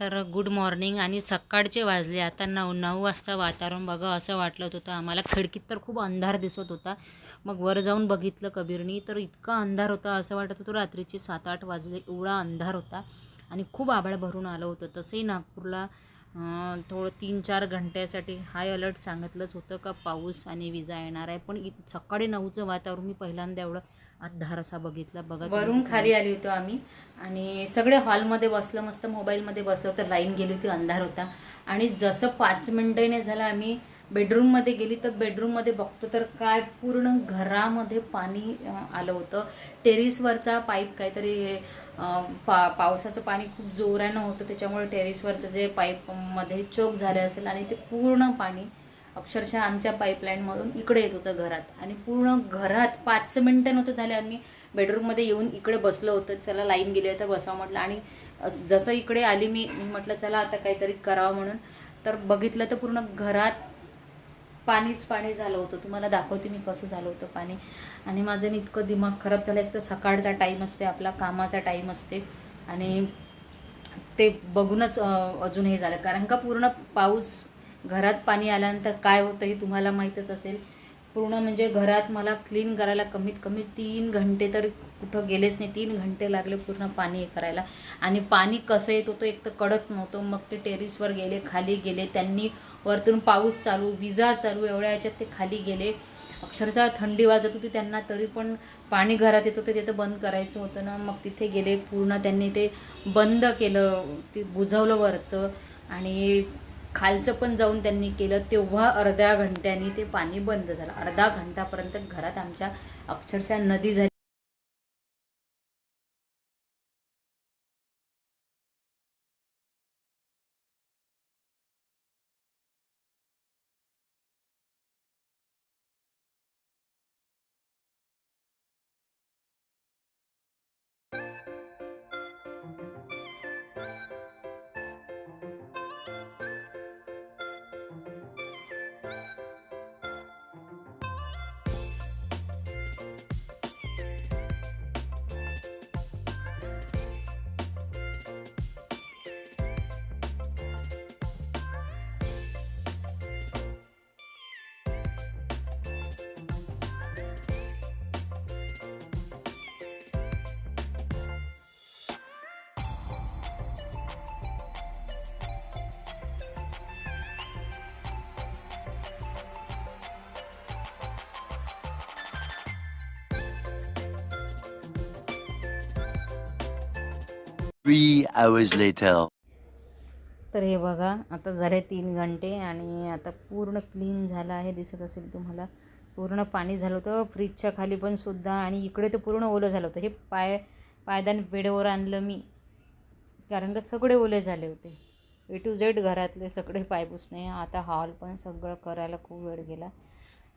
Good morning आणि सकाळचे वाजले. आता नऊ नऊ वाजता वातावरण बघा असं वाटलं होतं. आम्हाला खिडकीत तर खूप अंधार दिसत होता. मग वर जाऊन बघितलं कबीरनी तर इतका अंधार होता असं वाटत होतं. रात्रीचे सात आठ वाजले एवढा अंधार होता आणि खूप आभाळ भरून आलं होतं. तसंही नागपूरला थोडं तीन चार घंट्यासाठी हाय अलर्ट सांगितलंच होतं का पाऊस आणि विजा येणार आहे. पण इत- सकाळी नऊचं वातावरण मी पहिल्यांदा एवढं अंधार असा बघितला. बघा वरून खाली आली होतो आम्ही. आणि सगळे हॉलमध्ये बसलं मस्त मोबाईलमध्ये बसलो तर लाईन गेली होती अंधार होता. आणि जसं पाच मिनटंने झालं आम्ही बेडरूममध्ये गेली तर बेडरूममध्ये बघतो तर काय पूर्ण घरामध्ये पाणी आलं होतं. टेरिसवरचा पाईप काहीतरी पा पावसाचं पाणी खूप जोरानं होतं त्याच्यामुळे टेरिसवरचं जे पाईपमध्ये चोक झाले असेल आणि ते पूर्ण पाणी अक्षरशः आमच्या पाईपलाईनमधून इकडे येत होतं घरात. आणि पूर्ण घरात पाच मिनटं नव्हतं झाले आम्ही बेडरूममध्ये येऊन इकडे बसलं होतं चला लाईन गेली तर बसावं म्हटलं. आणि जसं इकडे आली मी मी म्हटलं चला आता काहीतरी करावं म्हणून. तर बघितलं तर पूर्ण घरात पाणीच पाणी झालं होतं. तुम्हाला दाखवते मी कसं झालं होतं पाणी. आणि माझं इतकं दिमाग खराब झालं. एक तर सकाळचा टाईम असते आपला कामाचा टाईम असते. आणि ते बघूनच अजून हे झालं. कारण का पूर्ण पाऊस घरात पाणी आल्यानंतर काय होतं हे तुम्हाला माहीतच असेल. पूर्ण म्हणजे घरात मला क्लीन करायला कमीत कमी तीन घंटे तर कुठं गेलेच नाही. तीन घंटे लागले पूर्ण पाणी हे करायला. आणि पाणी कसं येत होतं एक तर कडक नव्हतं. मग ते टेरिसवर गेले खाली गेले. त्यांनी वरतून पाऊस चालू विजा चालू एवढ्या याच्यात ते खाली गेले. अक्षरशः थंडी वाजत होती त्यांना तरी पण पाणी घरात येत होतं. ते तर बंद करायचं होतं ना. मग तिथे गेले पूर्ण त्यांनी ते बंद केलं ते बुजवलं वरचं. आणि खालचं पण जाऊन त्यांनी केलं तेव्हा अर्ध्या घंट्यानी ते पाणी बंद झालं. अर्धा घंटापर्यंत घरात आमच्या अक्षरशः नदी झाली. तर हे बघा आता झाले तीन घंटे आणि आता पूर्ण क्लीन झालं आहे दिसत असेल तुम्हाला. पूर्ण पाणी झालं होतं फ्रीजच्या खाली पण सुद्धा आणि इकडे तर पूर्ण ओलं झालं होतं. हे पाय पायदान वेळेवर आणलं मी कारण का सगळे ओले झाले होते. ए टू झेड घरातले सगळे पाय पुसणे आता हॉल पण सगळं करायला खूप वेळ गेला.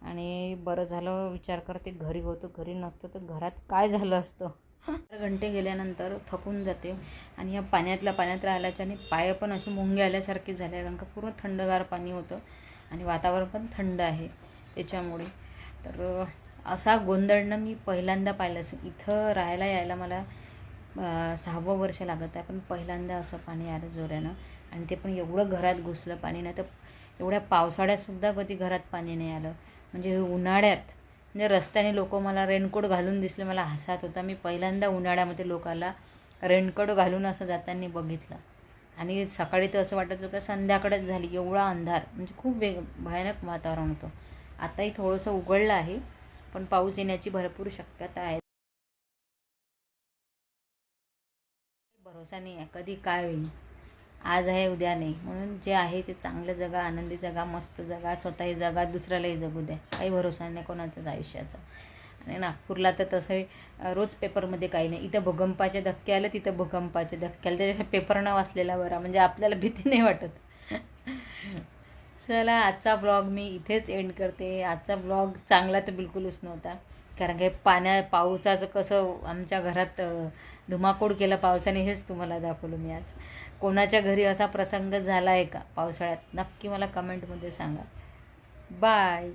आणि बरं झालं विचार करते घरी होतो घरी नसतो तर घरात काय झालं असतं? घंटे गेल्यानंतर थकून जाते आणि ह्या पाण्यातल्या पाण्यात राहिल्याच्या आणि पाय पण असे मुंगे आल्यासारखे झाले कारण का पूर्ण थंडगार पाणी होतं आणि वातावरण पण थंड आहे त्याच्यामुळे. तर असा गोंधळणं मी पहिल्यांदा पाहिलं असेल. इथं राहायला यायला मला सहावं वर्ष लागत आहे पण पहिल्यांदा असं पाणी आलं जोऱ्यानं आणि ते पण एवढं घरात घुसलं पाणी नाही तर एवढ्या पावसाळ्यातसुद्धा कधी घरात पाणी नाही आलं. म्हणजे उन्हाळ्यात म्हणजे रस्त्याने लोक मला रेनकोट घालून दिसले मला हसात होता. मी पहिल्यांदा उन्हाळ्यामध्ये लोकाला रेनकोट घालून असं जाताना बघितलं. आणि सकाळी तर असं वाटायचं का संध्याकाळच झाली एवढा अंधार. म्हणजे खूप वेग भयानक वातावरण होतं. आताही थोडंसं उघडलं आहे पण पाऊस येण्याची भरपूर शक्यता आहे. भरोसा नाही आहे कधी काय होईल आज आहे उद्या नाही. म्हणून जे आहे ते चांगलं जगा आनंदी जगा मस्त जगा स्वतःही जगा दुसऱ्यालाही जगू द्या. काही भरोसा नाही कोणाचाच आयुष्याचा. आणि नागपूरला तर तसं रोज पेपरमध्ये काही नाही. इथं भूकंपाचे धक्के आले तिथं भूकंपाचे धक्के आले. त्याच्यापेक्षा पेपर न वाचलेला बरा. म्हणजे आपल्याला भीती नाही वाटत. चला आजचा ब्लॉग मी इथेच एंड करते. आजचा ब्लॉग चांगला तर बिलकुलच नव्हता. कारण की पाण्या पावसाचं कसं आमच्या घरात अ, धुमाकूळ केलं पावसाने हेच तुम्हाला दाखवलं मी आज. कोणाच्या घरी असा प्रसंग झाला आहे का पावसाळ्यात? नक्की मला कमेंटमध्ये सांगा. बाय